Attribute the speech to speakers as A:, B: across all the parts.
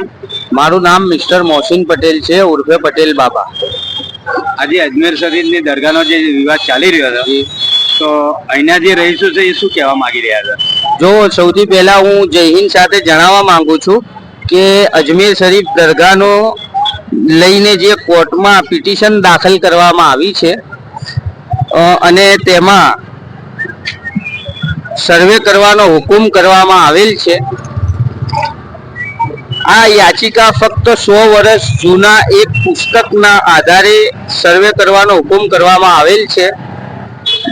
A: નામ?
B: મારું નામ મિસ્ટર મોહસિન પટેલ છે ઉર્ફે પટેલ બાબા.
A: આજે અજમેર શરીફની દરગાહનો જે વિવાદ ચાલી રહ્યો હતો તો અહીંના જે રહીશું છે એ શું કહેવા માંગી રહ્યા હતા
B: જો સૌથી પહેલા હું જય હિન્દ સાથે જણાવવા માંગુ છું કે અજમેર શરીફ દરગાહનો લઈને જે કોર્ટમાં પિટિશન દાખલ કરવામાં આવી છે અને તેમાં સર્વે કરવાનો હુકુમ કરવામાં આવેલ છે આ યાચિકા ફક્ત સો વર્ષ જૂના એક પુસ્તકના આધારે સર્વે કરવાનો હુકમ કરવામાં આવેલ છે.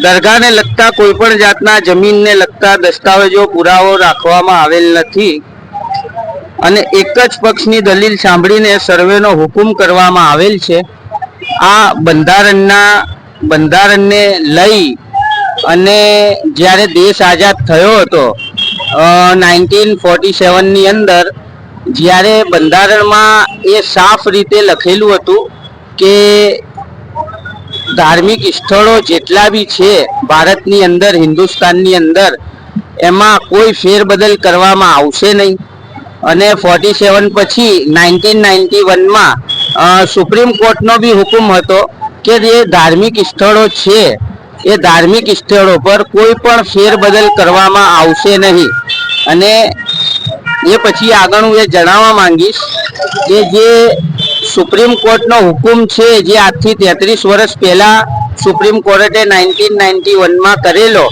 B: દરગાહને લગતા કોઈપણ જાતના જમીનને લગતા દસ્તાવેજો પુરાવો રાખવામાં આવેલ નથી અને એક જ પક્ષની દલીલ સાંભળીને સર્વેનો હુકમ કરવામાં આવેલ છે. આ બંધારણના બંધારણને લઈ અને જ્યારે દેશ આઝાદ થયો હતો નાઇન્ટીન ફોર્ટી સેવનની અંદર જ્યારે બંધારણમાં એ સાફ રીતે લખેલું હતું કે ધાર્મિક સ્થળો જેટલા બી છે ભારતની અંદર, હિન્દુસ્તાનની અંદર, એમાં કોઈ ફેરબદલ કરવામાં આવશે નહીં. અને ફોર્ટી સેવન પછી નાઇન્ટીન નાઇન્ટી વનમાં સુપ્રીમ કોર્ટનો બી હુકમ હતો કે જે ધાર્મિક સ્થળો છે, એ ધાર્મિક સ્થળો પર કોઈ પણ ફેરબદલ કરવામાં આવશે નહીં. અને એ પછી આગળ હું એ જણાવવા માંગીશ કે જે સુપ્રીમ કોર્ટનો હુકમ છે, જે આજથી તેત્રીસ વર્ષ પહેલા સુપ્રીમ કોર્ટે નાઇન્ટીન નાઇન્ટી વનમાં કરેલો,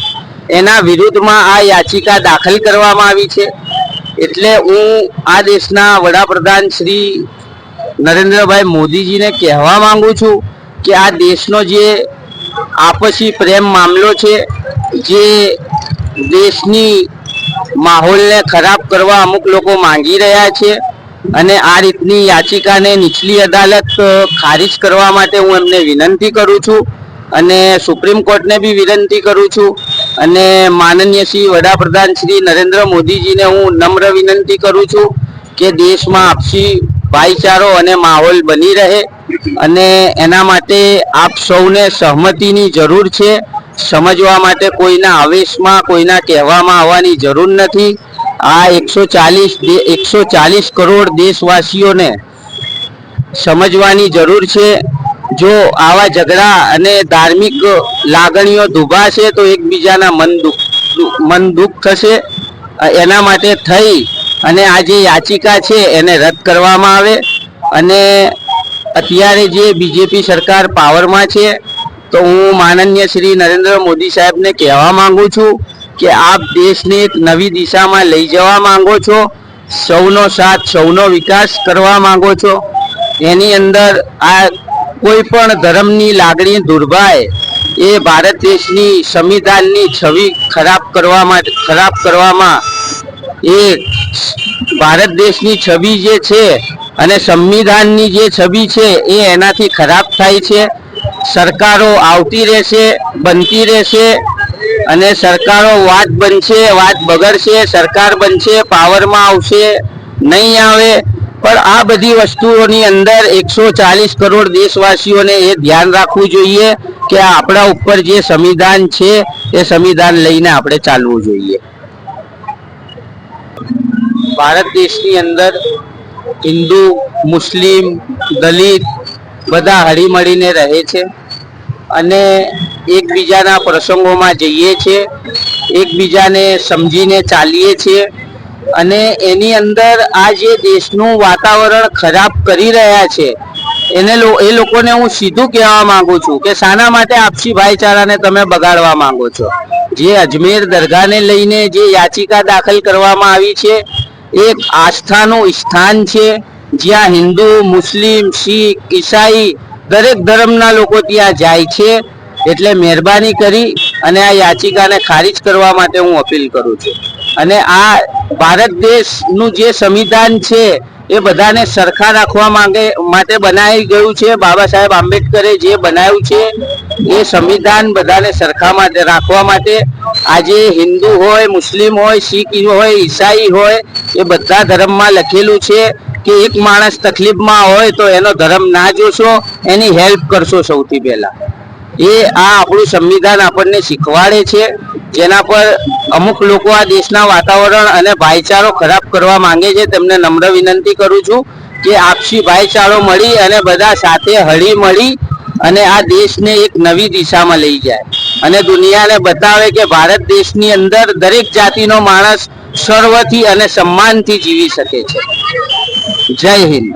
B: એના વિરુદ્ધમાં આ યાચિકા દાખલ કરવામાં આવી છે. એટલે હું આ દેશના વડાપ્રધાન શ્રી નરેન્દ્રભાઈ મોદીજીને કહેવા માંગુ છું કે આ દેશનો જે આપસી પ્રેમ મામલો છે, જે દેશની માહોલને ખરાબ કરવા અમુક લોકો માંગી રહ્યા છે અને આ રીતની યાચિકાને નીચલી અદાલત ખારિજ કરવા માટે હું એમને વિનંતી કરું છું અને સુપ્રીમ કોર્ટને બી વિનંતી કરું છું અને માનનીય શ્રી વડાપ્રધાન શ્રી નરેન્દ્ર મોદીજીને હું નમ્ર વિનંતી કરું છું કે દેશમાં આપસી ભાઈચારો અને માહોલ બની રહે અને એના માટે આપ સૌને સહમતિની જરૂર છે સમજવા માટે કોઈના આવેશમાં, કોઈના કહેવામાં આવવાની જરૂર નથી. આ એકસો ચાલીસ એકસો ચાલીસ કરોડ દેશવાસીઓને સમજવાની જરૂર છે. જો આવા ઝઘડા અને ધાર્મિક લાગણીઓ દુભાશે તો એકબીજાના મન દુઃખ મન દુઃખ થશે. એના માટે થઈ અને આ જે યાચિકા છે એને રદ કરવામાં આવે. અને અત્યારે જે બીજેપી સરકાર પાવરમાં છે તો હું માનનીય શ્રી નરેન્દ્ર મોદી સાહેબને કહેવા માંગુ છું કે આપ દેશને એક નવી દિશામાં લઈ જવા માંગો છો, સૌનો સાથ, સૌનો વિકાસ કરવા માંગો છો. એની અંદર આ કોઈ પણ ધર્મની લાગણી દુર્ભાય, એ ભારત દેશની સંવિધાનની છબી ખરાબ કરવામાં ખરાબ કરવામાં એ ભારત દેશની છબી જે છે અને સંવિધાનની જે છબી છે એ એનાથી ખરાબ થાય છે. સરકારો આવતી રહેશે, બનતી રહેશે અને સરકારો વાત બનશે, વાત બગડશે, સરકાર બનશે, પાવરમાં આવશે, નહીં આવે. પણ આ બધી વસ્તુઓની અંદર એકસો ચાલીસ કરોડ દેશવાસીઓને એ ધ્યાન રાખવું જોઈએ કે આપણા ઉપર જે સંવિધાન છે, એ સંવિધાન લઈને આપણે ચાલવું જોઈએ. ભારત દેશની અંદર હિન્દુ, મુસ્લિમ, દલિત બધા હળીમળીને રહે છે અને એકબીજાના પ્રસંગોમાં જઈએ છીએ, એકબીજાને સમજીને ચાલીએ છીએ અને એની અંદર આ જે દેશનું વાતાવરણ ખરાબ કરી રહ્યા છે, એને એ લોકોને હું સીધું કહેવા માંગુ છું કે શાના માટે આપસી ભાઈચારાને તમે બગાડવા માંગો છો. જે અજમેર દરગાહને લઈને જે યાચિકા દાખલ કરવામાં આવી છે એક આસ્થાનું સ્થાન છે જ્યાં હિન્દુ, મુસ્લિમ, શીખ, ઈસાઈ દરેક ધર્મના લોકો ત્યાં જાય છે એટલે મહેરબાની કરી અને આ યાચિકાને ખારીજ કરવા માટે હું અપીલ કરું છું. અને આ ભારત દેશનું જે સંવિધાન છે એ બધાને સરખા રાખવા માંગે, માટે બનાવી ગયું છે. બાબા સાહેબ આંબેડકરે જે બનાવ્યું છે એ સંવિધાન બધાને સરખા માટે રાખવા માટે આજે હિન્દુ હોય, મુસ્લિમ હોય, શીખ હોય, ઈસાઈ હોય એ બધા ધર્મમાં લખેલું છે. કે એક માણસ તકલીફમાં હોય તો એનો ધર્મ ના જોશો, એની હેલ્પ કરશો સૌથી પહેલા. એ આ આપણું સંવિધાન આપણને શીખવાડે છે, જેના પર અમુક લોકો આ દેશના વાતાવરણ અને ભાઈચારો ખરાબ કરવા માંગે છે. તેમને નમ્ર વિનંતી કરું છું કે આપસી ભાઈચારો મળી અને બધા સાથે હળી મળી અને આ દેશને એક નવી દિશામાં લઈ જાય. અને દુનિયાને બતાવે કે ભારત દેશની અંદર દરેક જાતિનો માણસ સર્વથી અને સન્માનથી જીવી શકે છે. જય હિન્દ